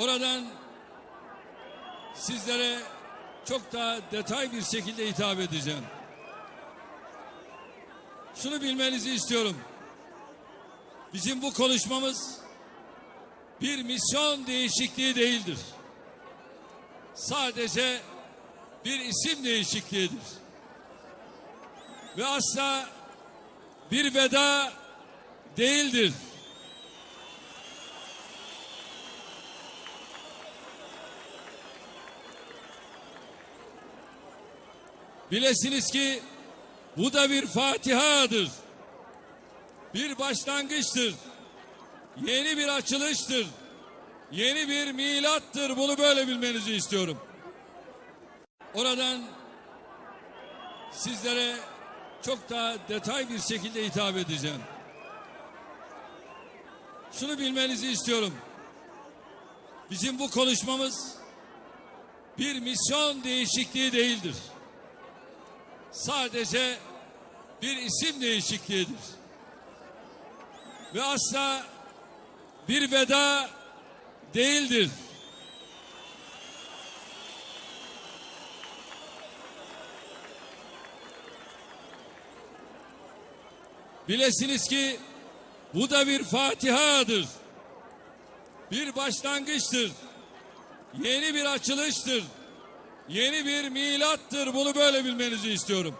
Oradan sizlere çok daha detay bir şekilde hitap edeceğim. Şunu bilmenizi istiyorum. Bizim bu konuşmamız bir misyon değişikliği değildir. Sadece bir isim değişikliğidir. Ve asla bir veda değildir. Bilesiniz ki bu da bir fatihadır. Bir başlangıçtır. Yeni bir açılıştır. Yeni bir milattır. Bunu böyle bilmenizi istiyorum. Oradan sizlere çok daha detay bir şekilde hitap edeceğim. Şunu bilmenizi istiyorum. Bizim bu konuşmamız bir misyon değişikliği değildir. Sadece bir isim değişikliğidir. Ve asla bir veda değildir. Bilesiniz ki bu da bir fatihadır. Bir başlangıçtır. Yeni bir açılıştır. Yeni bir milattır. Bunu böyle bilmenizi istiyorum.